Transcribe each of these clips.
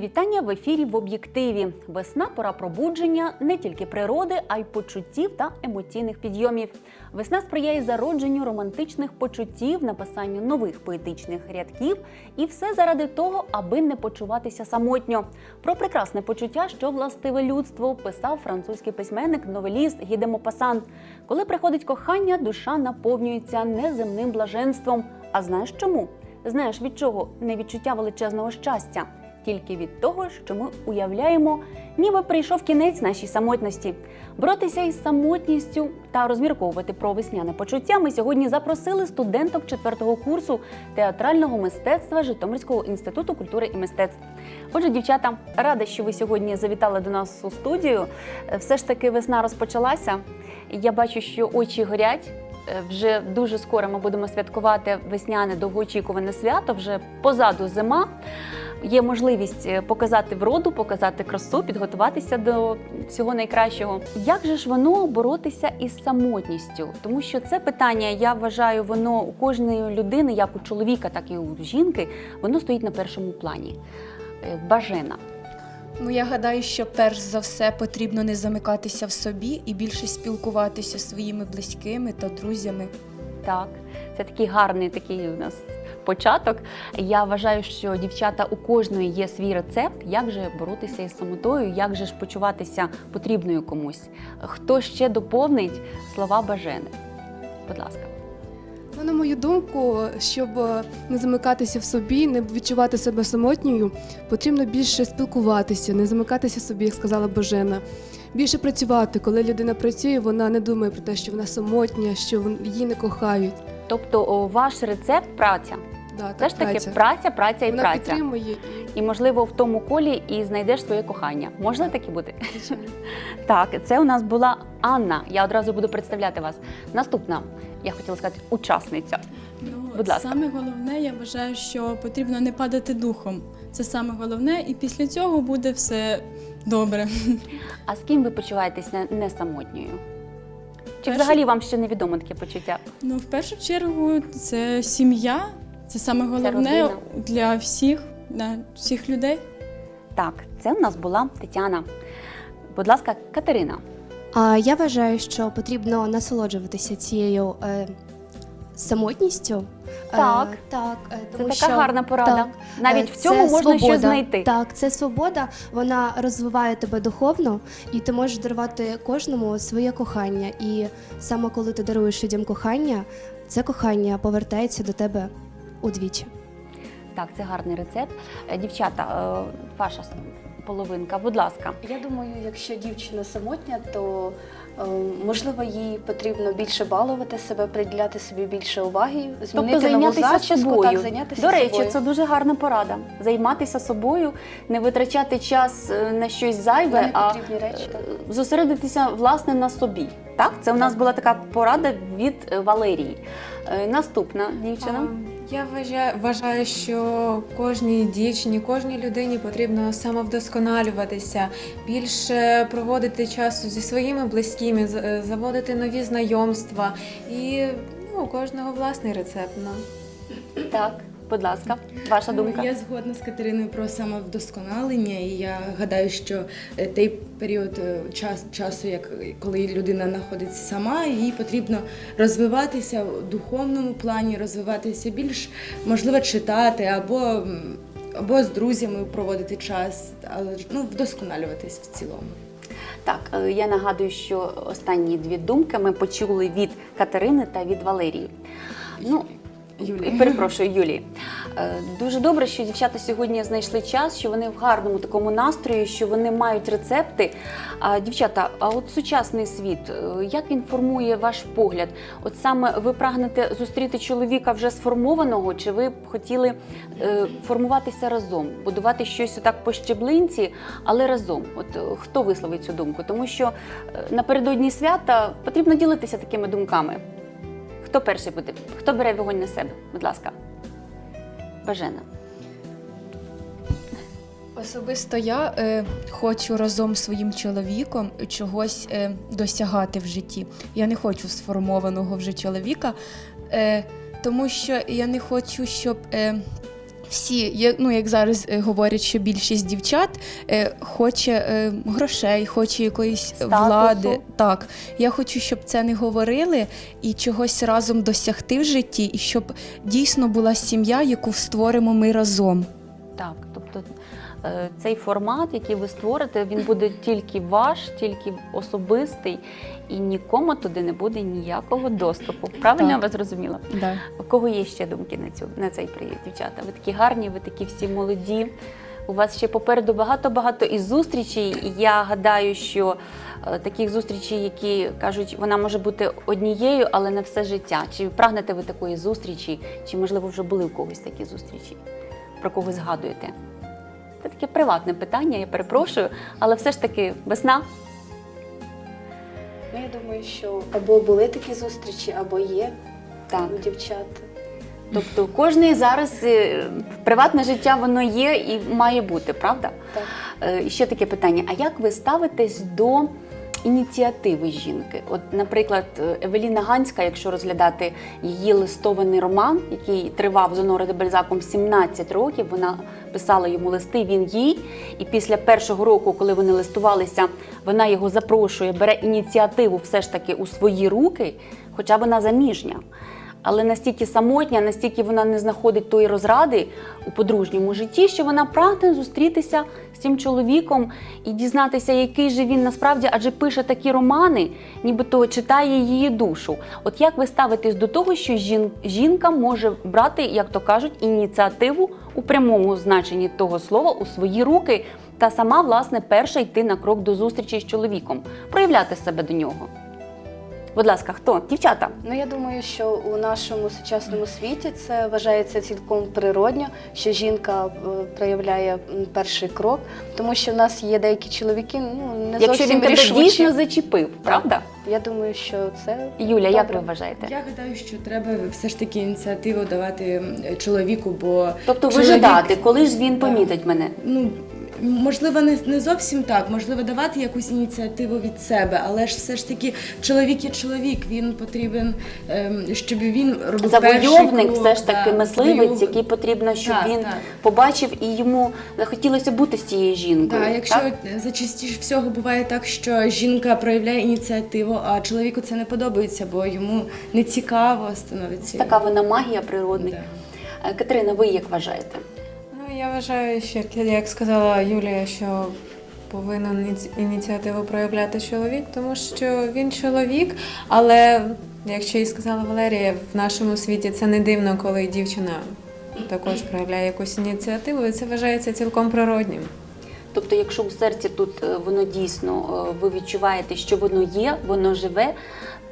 Вітання в ефірі в об'єктиві. Весна пора пробудження не тільки природи, а й почуттів та емоційних підйомів. Весна сприяє зародженню романтичних почуттів, написанню нових поетичних рядків, і все заради того, аби не почуватися самотньо. Про прекрасне почуття, що властиве людству, писав французький письменник, новеліст Гі де Коли приходить кохання, душа наповнюється неземним блаженством. А знаєш чому? Знаєш від чого? Не відчуття величезного щастя, тільки від того, що ми уявляємо, ніби прийшов кінець нашій самотності. Боротися із самотністю та розмірковувати про весняне почуття ми сьогодні запросили студенток четвертого курсу театрального мистецтва Житомирського інституту культури і мистецтв. Отже, дівчата, рада, що ви сьогодні завітали до нас у студію. Все ж таки весна розпочалася. Я бачу, що очі горять. Е, Вже дуже скоро ми будемо святкувати весняне довгоочікуване свято. Вже позаду зима. Є можливість е, показати вроду, показати красу, підготуватися до всього найкращого. Як же ж воно боротися із самотністю? Тому що це питання, я вважаю, воно у кожної людини, як у чоловіка, так і у жінки, воно стоїть на першому плані. Е, Бажена. Ну, я гадаю, що перш за все потрібно не замикатися в собі і більше спілкуватися зі своїми близькими та друзями. Так, це такий гарний такий у нас початок. Я вважаю, що дівчата у кожної є свій рецепт, як же боротися із самотою, як же ж почуватися потрібною комусь. Хто ще доповнить слова бажени? Будь ласка. Ну, на мою думку, щоб е, не замикатися в собі, не відчувати себе самотньою, потрібно більше спілкуватися, не замикатися в собі, як сказала Божена. Більше працювати. Коли людина працює, вона не думає про те, що вона самотня, що її не кохають. Тобто, ваш рецепт праця. Да, Все ж таки праця, праця і вона праця. підтримує і І можливо в тому колі і знайдеш своє кохання. Можна таке бути? звичайно. Так, це у нас була Анна. Я одразу буду представляти вас. Наступна, я хотіла сказати, учасниця. Ну, Будь ласка. Саме головне, я вважаю, що потрібно не падати духом. Це саме головне, і після цього буде все добре. А з ким ви почуваєтесь не, не самотньою? Чи Перше- взагалі вам ще невідомо таке почуття? Ну, в першу чергу, це сім'я, це саме головне для всіх, для всіх людей. Так, це у нас була Тетяна. Будь ласка, Катерина. А я вважаю, що потрібно насолоджуватися цією е, самотністю. Так. Е, так, е, Це така що, гарна порада. так, Навіть е, в цьому можна свобода. щось знайти. Так, це свобода, вона розвиває тебе духовно, і ти можеш дарувати кожному своє кохання. І саме коли ти даруєш людям кохання, це кохання повертається до тебе удвічі. Так, це гарний рецепт. Е, Дівчата, е, ваша половинка, будь ласка. Я думаю, якщо дівчина самотня, то е, можливо їй потрібно більше балувати себе, приділяти собі більше уваги, змінити Тобто нову зачіску, собою. так, зайнятися До речі, собою. це дуже гарна порада. Займатися собою, не витрачати час на щось зайве, а речі, так. зосередитися власне на собі. Так, це у нас була така порада від Валерії. Е, Наступна дівчина. А, Я вважаю, вважаю, що кожній дівчині, кожній людині потрібно самовдосконалюватися, більше проводити часу зі своїми близькими, з- е, заводити нові знайомства. І ну, у кожного власний рецепт. Ну. Так, будь ласка, ваша думка. Я згодна з Катериною про самовдосконалення, і я гадаю, що е, той період е, час, часу, як коли людина знаходиться сама, їй потрібно розвиватися в духовному плані, розвиватися більш можливо читати або, або з друзями проводити час, але ну, вдосконалюватись в цілому. Так, е, я нагадую, що останні дві думки ми почули від Катерини та від Валерії. Ну, Юлії. Перепрошую, Юлії. Е, Дуже добре, що дівчата сьогодні знайшли час, що вони в гарному такому настрої, що вони мають рецепти. А, дівчата, а от сучасний світ, е, як він формує ваш погляд? От саме ви прагнете зустріти чоловіка вже сформованого, чи ви б хотіли е, формуватися разом, будувати щось отак по щеблинці, але разом? От е, хто висловить цю думку? Тому що напередодні свята потрібно ділитися такими думками. Хто перший буде? Хто бере вогонь на себе? Будь ласка. Бажена. Особисто я е, хочу разом з своїм чоловіком чогось е, досягати в житті. Я не хочу сформованого вже чоловіка, е, тому що я не хочу, щоб е, всі, ну як зараз е, говорять, що більшість дівчат е, хоче е, грошей, хоче якоїсь Статусу. влади. Так, я хочу, щоб це не говорили і чогось разом досягти в житті, і щоб дійсно була сім'я, яку створимо ми разом. Так, цей формат, який ви створите, він буде тільки ваш, тільки особистий, і нікому туди не буде ніякого доступу. Правильно я вас зрозуміла? Да. У кого є ще думки на цю на цей привід, дівчата? Ви такі гарні, ви такі всі молоді. У вас ще попереду багато-багато і зустрічей. І я гадаю, що е, таких зустрічей, які кажуть, вона може бути однією, але на все життя. Чи прагнете ви такої зустрічі, чи можливо вже були у когось такі зустрічі? Про кого згадуєте? Це таке приватне питання, я перепрошую, але все ж таки весна. Ну, я думаю, що або були такі зустрічі, або є Так. у дівчат. Тобто кожний зараз е, приватне життя воно є і має бути, правда? Так. Е, ще таке питання: а як ви ставитесь до ініціативи жінки? От, наприклад, е, Евеліна Ганська, якщо розглядати її листований роман, який тривав з Оноре де Бальзаком 17 років, вона писала йому листи, він їй. І після першого року, коли вони листувалися, вона його запрошує, бере ініціативу все ж таки у свої руки, хоча вона заміжня але настільки самотня, настільки вона не знаходить тої розради у подружньому житті, що вона прагне зустрітися з цим чоловіком і дізнатися, який же він насправді, адже пише такі романи, нібито читає її душу. От як ви ставитесь до того, що жінка може брати, як то кажуть, ініціативу у прямому значенні того слова у свої руки та сама, власне, перша йти на крок до зустрічі з чоловіком, проявляти себе до нього? Будь ласка, хто? Дівчата. Ну я думаю, що у нашому сучасному світі це вважається цілком природньо, що жінка е, проявляє перший крок, тому що в нас є деякі чоловіки, ну не Якщо зовсім він тебе рішучі. дійсно зачепив, правда? Я думаю, що це Юля, як ви вважаєте? Я гадаю, що треба все ж таки ініціативу давати чоловіку, бо Тобто чоловік- вижидати, коли ж він помітить мене? Ну, можливо, не, не зовсім так. Можливо, давати якусь ініціативу від себе, але ж все ж таки чоловік є чоловік, він потрібен, ем, щоб він робив Завойовник, все ж таки да, мисливець, завойов- який потрібно, щоб Так, він так. побачив і йому захотілося бути з цією жінкою. Так, якщо так? зачастіше всього буває так, що жінка проявляє ініціативу, а чоловіку це не подобається, бо йому не цікаво становиться. Така вона магія природних. Да. Е, Катерина, ви як вважаєте? Ну, я вважаю, що як- як сказала Юлія, що повинен ініціативу проявляти чоловік, тому що він чоловік, але якщо і сказала Валерія, в нашому світі це не дивно, коли дівчина також проявляє якусь ініціативу, і це вважається цілком природнім. Тобто, якщо у серці тут е, воно дійсно е, ви відчуваєте, що воно є, воно живе,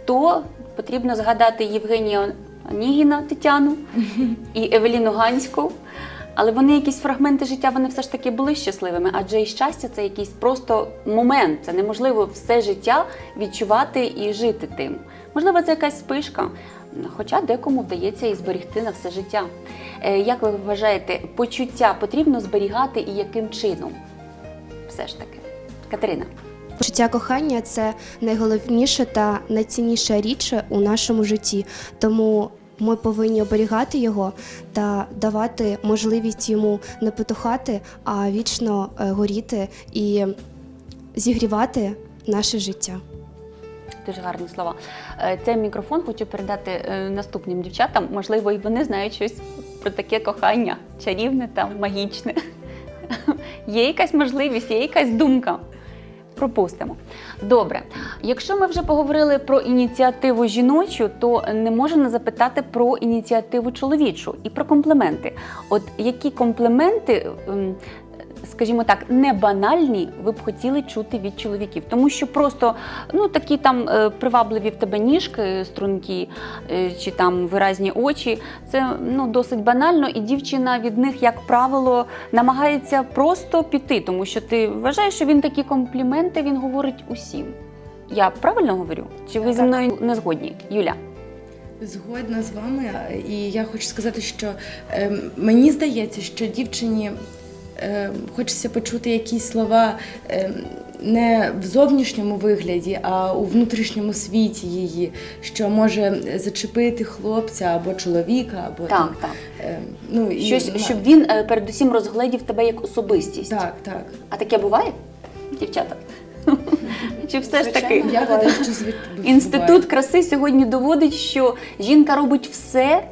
то потрібно згадати Євгенія Онігіна Тетяну і Евеліну Ганську. Але вони якісь фрагменти життя вони все ж таки були щасливими, адже і щастя це якийсь просто момент. Це неможливо все життя відчувати і жити тим. Можливо, це якась спишка, хоча декому вдається і зберегти на все життя. Е, Як ви вважаєте, почуття потрібно зберігати і яким чином? Все ж таки, Катерина. Почуття кохання це найголовніша та найцінніша річ у нашому житті. Тому ми повинні оберігати його та давати можливість йому не потухати, а вічно е, горіти і зігрівати наше життя. Дуже гарні слова. Е, Цей мікрофон хочу передати е, наступним дівчатам. Можливо, і вони знають щось про таке кохання, чарівне та магічне. Є якась можливість, є якась думка. Пропустимо. Добре. Якщо ми вже поговорили про ініціативу жіночу, то не можна запитати про ініціативу чоловічу і про компліменти. От які компліменти, ем, скажімо так, не банальні, ви б хотіли чути від чоловіків? Тому що просто ну такі там е, привабливі в тебе ніжки стрункі е, чи там виразні очі, це ну досить банально, і дівчина від них, як правило, намагається просто піти, тому що ти вважаєш, що він такі компліменти він говорить усім. Я правильно говорю? Чи ви зі мною не згодні, Юля? Згодна з вами, і я хочу сказати, що е, мені здається, що дівчині е, хочеться почути якісь слова, е, не в зовнішньому вигляді, а у внутрішньому світі її, що може зачепити хлопця або чоловіка, або там, Так, так. е, ну, і Щось, вона- щоб він е, передусім розгледів тебе як особистість. Так, так. А таке буває, дівчата? Чи все ж таки? Я гадаю, що звик Інститут краси сьогодні доводить, що жінка робить все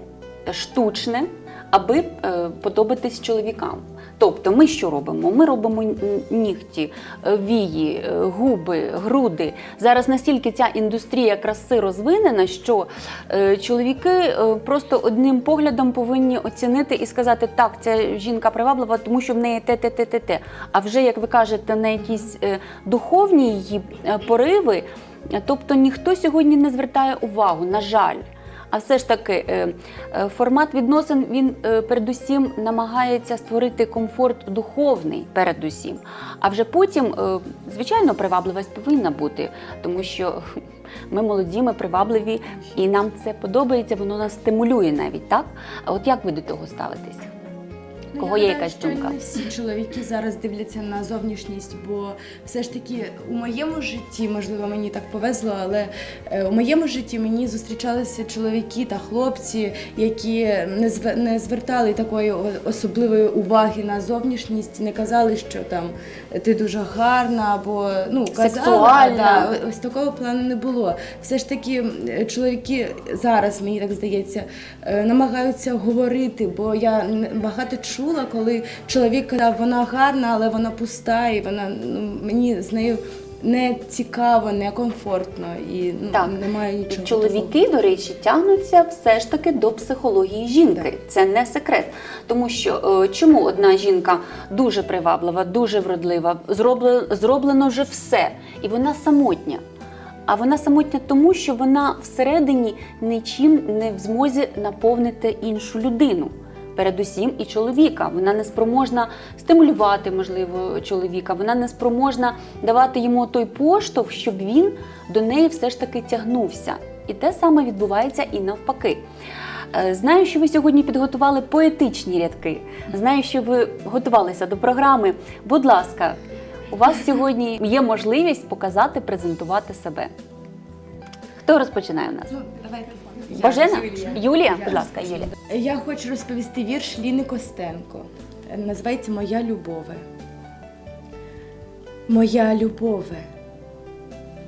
штучне, аби е, подобатись чоловікам. Тобто, ми що робимо? Ми робимо нігті, е, вії, е, губи, груди. Зараз настільки ця індустрія краси розвинена, що е, чоловіки просто одним поглядом повинні оцінити і сказати, так, ця жінка приваблива, тому що в неї те, те, те, те, те. А вже як ви кажете, на якісь духовні її пориви. Тобто ніхто сьогодні не звертає увагу, на жаль. А все ж таки, е, е, формат відносин він е, передусім намагається створити комфорт духовний, передусім. А вже потім, звичайно, привабливість повинна бути, тому що ми молоді, ми привабливі, і нам це подобається, воно нас стимулює навіть, так? От як ви до того ставитесь? Ну, Кого є якась думка? Не всі чоловіки зараз дивляться на зовнішність, бо все ж таки у моєму житті, можливо, мені так повезло, але е, у моєму житті мені зустрічалися чоловіки та хлопці, які не не звертали такої особливої уваги на зовнішність, не казали, що там ти дуже гарна або ну да, ось такого плану не було. Все ж таки, е, чоловіки зараз, мені так здається, е, намагаються говорити, бо я багато чула, коли чоловік казав, вона гарна, але вона пуста, і вона ну, мені з нею не цікаво, не комфортно і ну, Так. немає нічого. такого. Чоловіки, до речі, тягнуться все ж таки до психології жінки. Це не секрет. Тому що е, чому одна жінка дуже приваблива, дуже вродлива, зроблено, зроблено вже все, і вона самотня. А вона самотня тому, що вона всередині нічим не в змозі наповнити іншу людину. Передусім і чоловіка. Вона не спроможна стимулювати, можливо, чоловіка. Вона не спроможна давати йому той поштовх, щоб він до неї все ж таки тягнувся. І те саме відбувається і навпаки. Е, Знаю, що ви сьогодні підготували поетичні рядки. Знаю, що ви готувалися до програми. Будь ласка, у вас сьогодні є можливість показати, презентувати себе. Хто розпочинає у нас? Ну, давайте. Божена? Юлія. Юлія? Будь ласка, Юлія. Я хочу розповісти вірш Ліни Костенко. Називається Моя любове. Моя любове,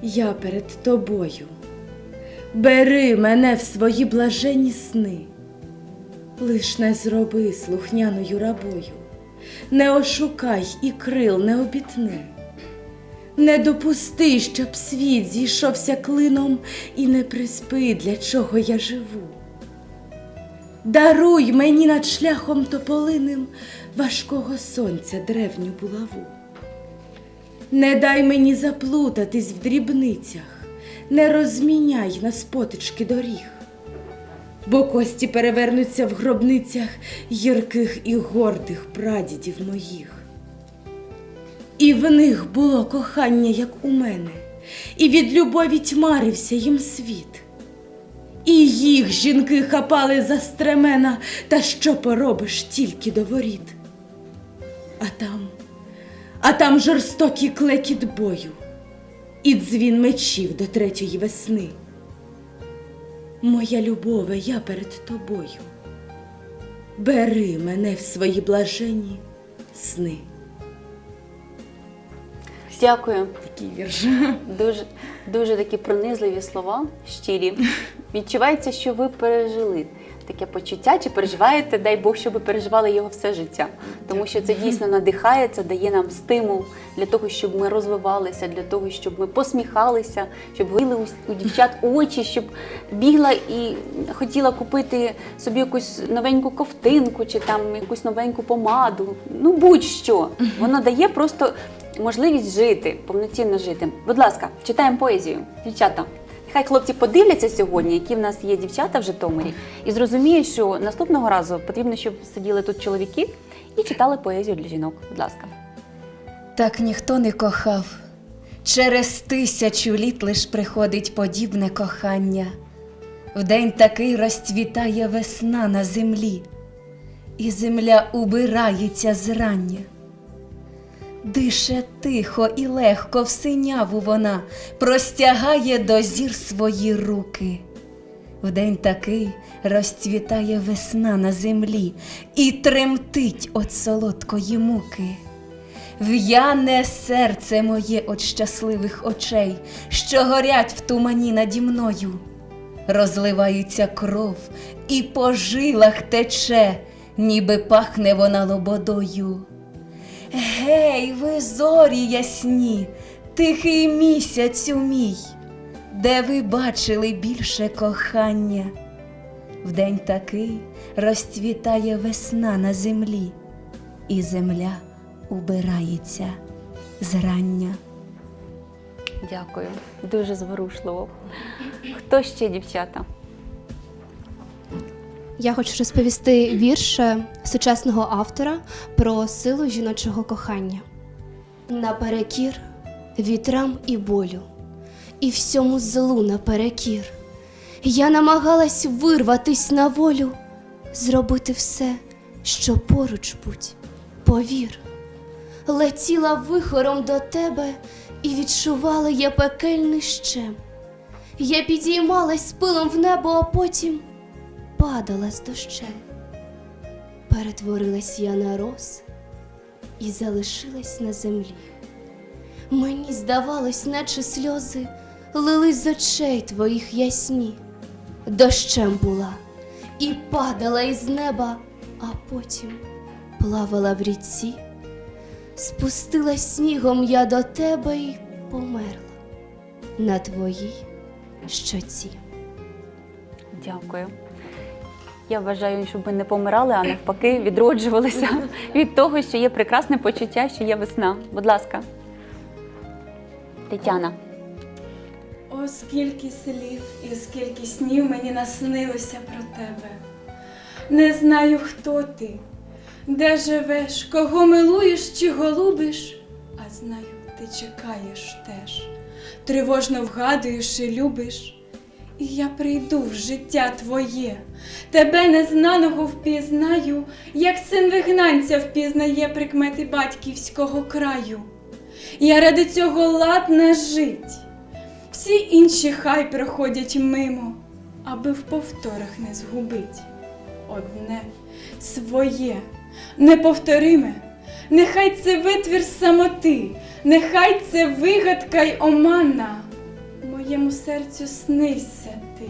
я перед тобою. Бери мене в свої блаженні сни. Лиш не зроби слухняною рабою, не ошукай і крил не обітни. Не допусти, щоб світ зійшовся клином і не приспи, для чого я живу. Даруй мені над шляхом тополиним важкого сонця древню булаву. Не дай мені заплутатись в дрібницях, не розміняй на спотички доріг, бо кості перевернуться в гробницях гірких і гордих прадідів моїх. І в них було кохання, як у мене, і від любові тьмарився їм світ. І їх жінки хапали за стремена, та що поробиш тільки до воріт. А там, а там жорстокий клекіт бою, і дзвін мечів до третьої весни. Моя любове, я перед тобою. Бери мене в свої блаженні сни. Дякую. Такий вірш. Дуже, дуже такі пронизливі слова, щирі. Відчувається, що ви пережили таке почуття, чи переживаєте, дай Бог, щоб ви переживали його все життя. Тому що це дійсно надихає, це дає нам стимул для того, щоб ми розвивалися, для того, щоб ми посміхалися, щоб горіли у, у дівчат очі, щоб бігла і хотіла купити собі якусь новеньку ковтинку чи там якусь новеньку помаду. Ну будь-що. Воно дає просто можливість жити, повноцінно жити. Будь ласка, читаємо поезію, дівчата. Нехай хлопці подивляться сьогодні, які в нас є дівчата в Житомирі, і зрозуміють, що наступного разу потрібно, щоб сиділи тут чоловіки і читали поезію для жінок. Будь ласка. Так ніхто не кохав. Через тисячу літ лиш приходить подібне кохання. Вдень такий розцвітає весна на землі, і земля убирається зрання. Дише тихо і легко в синяву вона простягає до зір свої руки. Вдень такий розцвітає весна на землі і тремтить от солодкої муки. В'яне серце моє от щасливих очей, що горять в тумані наді мною. Розливається кров і по жилах тече, ніби пахне вона лободою. Гей, ви зорі ясні, тихий місяцю мій, де ви бачили більше кохання? Вдень такий розцвітає весна на землі, і земля убирається зрання. Дякую, дуже зворушливо. Хто ще, дівчата? Я хочу розповісти вірш е, сучасного автора про силу жіночого кохання. Наперекір вітрам і болю, і всьому злу наперекір. Я намагалась вирватись на волю, зробити все, що поруч будь, повір. Летіла вихором до тебе і відчувала я пекельний щем. Я підіймалась пилом в небо, а потім падала з дощем. Перетворилась я на роз і залишилась на землі. Мені здавалось, наче сльози лились з очей твоїх ясні. Дощем була і падала із неба, а потім плавала в ріці. Спустилась снігом я до тебе і померла на твоїй щоці. Дякую. Я вважаю, щоб ми не помирали, а навпаки, відроджувалися від того, що є прекрасне почуття, що є весна. Будь ласка. Тетяна. О, скільки слів і скільки снів мені наснилося про тебе. Не знаю, хто ти, де живеш, кого милуєш чи голубиш, а знаю, ти чекаєш теж, тривожно вгадуєш і любиш. І я прийду в життя твоє, тебе незнаного впізнаю, як син вигнанця впізнає прикмети батьківського краю. Я ради цього ладна жить. Всі інші хай проходять мимо, аби в повторах не згубить. Одне своє, неповториме, нехай це витвір самоти, нехай це вигадка й омана. Моєму серцю снися ти,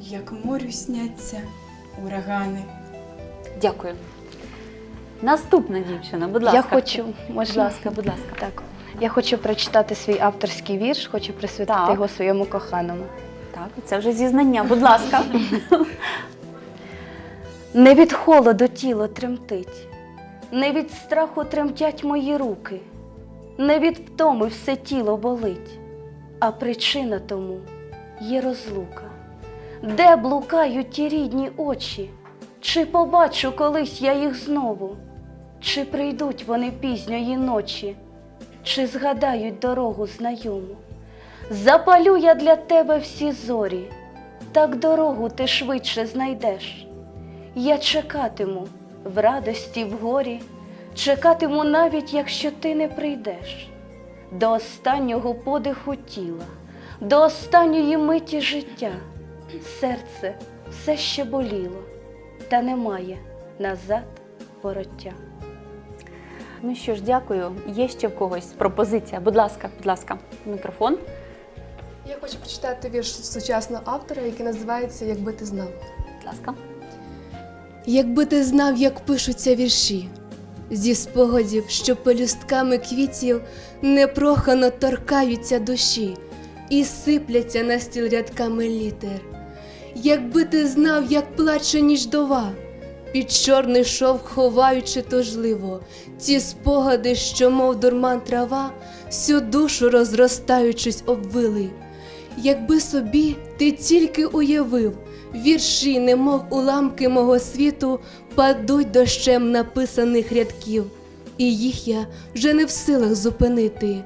як морю сняться урагани. Дякую. Наступна дівчина, будь ласка. Я хочу, Будь ласка, будь ласка. Так, я хочу прочитати свій авторський вірш, хочу присвятити Так. його своєму коханому. Так, це вже зізнання. Будь ласка. Не від холоду тіло тремтить, не від страху тремтять мої руки, не від втоми все тіло болить, а причина тому є розлука. Де блукають ті рідні очі? Чи побачу колись я їх знову? Чи прийдуть вони пізньої ночі, чи згадають дорогу знайому? Запалю я для тебе всі зорі, так дорогу ти швидше знайдеш. Я чекатиму в радості, в горі, чекатиму навіть, якщо ти не прийдеш, до останнього подиху тіла, до останньої миті життя. Серце все ще боліло, та немає назад вороття. Ну що ж, дякую. Є ще в когось пропозиція. Будь ласка, будь ласка, мікрофон. Я хочу прочитати вірш сучасного автора, який називається Якби ти знав. Будь ласка. Якби ти знав, як пишуться вірші, зі спогадів, що пелюстками квітів непрохано торкаються душі і сипляться на стіл рядками літер. Якби ти знав, як плаче ніждова, під чорний шовк ховаючи тужливо, ті спогади, що, мов дурман трава, всю душу розростаючись обвили. Якби собі ти тільки уявив, вірші, немов уламки мого світу, падуть дощем написаних рядків, і їх я вже не в силах зупинити.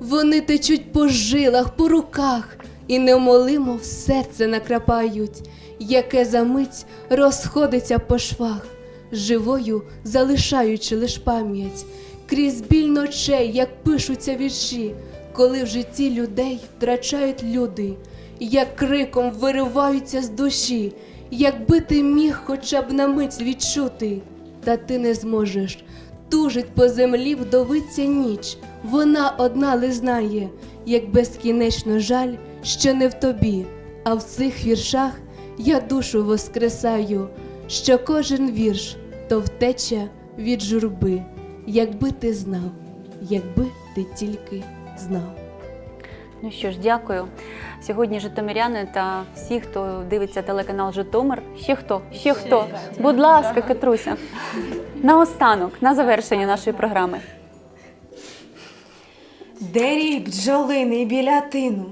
Вони течуть по жилах, по руках, і невмолимо в серце накрапають, яке за мить розходиться по швах, живою залишаючи лиш пам'ять. крізь біль ночей, як пишуться вірші, коли в житті людей втрачають люди, як криком вириваються з душі, якби ти міг хоча б на мить відчути, та ти не зможеш. Тужить по землі вдовиця ніч, вона одна ли знає, як безкінечно жаль, що не в тобі, а в цих віршах я душу воскресаю, що кожен вірш то втеча від журби, якби ти знав, якби ти тільки знав. Ну що ж, дякую. Сьогодні житомиряни та всі, хто дивиться телеканал Житомир. Ще хто? Ще хто? Будь ласка, Катруся. Наостанок, на завершення нашої програми. Де рік бджолиний біля тину,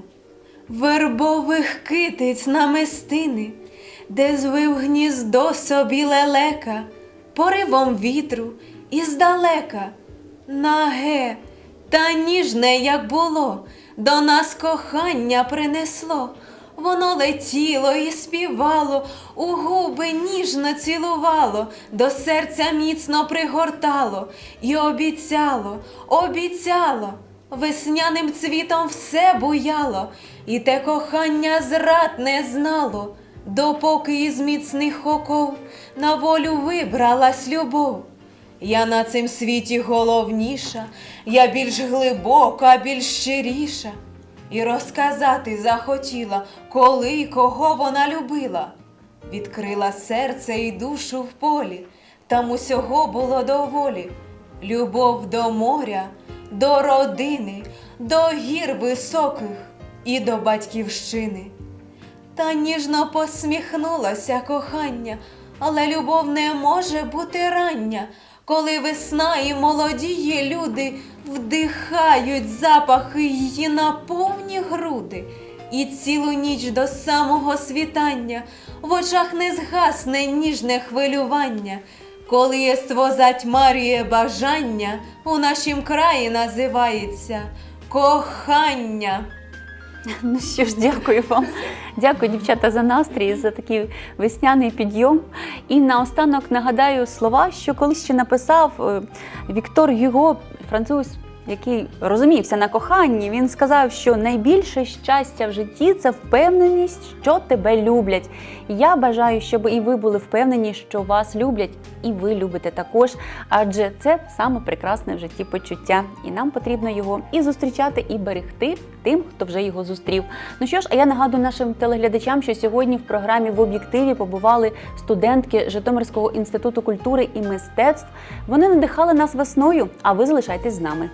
вербових китиць намистини, де звив гніздо собі лелека, поривом вітру і здалека, наге та ніжне, як було, до нас кохання принесло. Воно летіло і співало, у губи ніжно цілувало, до серця міцно пригортало і обіцяло, обіцяло, весняним цвітом все буяло, і те кохання зрад не знало, допоки із міцних оков на волю вибралась любов. Я на цим світі головніша, я більш глибока, більш щиріша. І розказати захотіла, коли й кого вона любила. Відкрила серце і душу в полі, там усього було доволі. Любов до моря, до родини, до гір високих і до батьківщини. Та ніжно посміхнулася кохання, але любов не може бути рання, коли весна і молодії люди вдихають запахи її на повні груди, і цілу ніч до самого світання в очах не згасне ніжне хвилювання. Коли єство затьмарює бажання, у нашім краї називається кохання. Ну що ж, дякую вам. Дякую, дівчата, за настрій, за такий весняний підйом. І наостанок нагадаю слова, що колись ще написав е, Віктор Юго, француз, який розумівся на коханні. Він сказав, що найбільше щастя в житті це впевненість, що тебе люблять. Я бажаю, щоб і ви були впевнені, що вас люблять, і ви любите також, адже це саме прекрасне в житті почуття, і нам потрібно його і зустрічати, і берегти тим, хто вже його зустрів. Ну що ж, а я нагадую нашим телеглядачам, що сьогодні в програмі в об'єктиві побували студентки Житомирського інституту культури і мистецтв. Вони надихали нас весною, а ви залишайтесь з нами.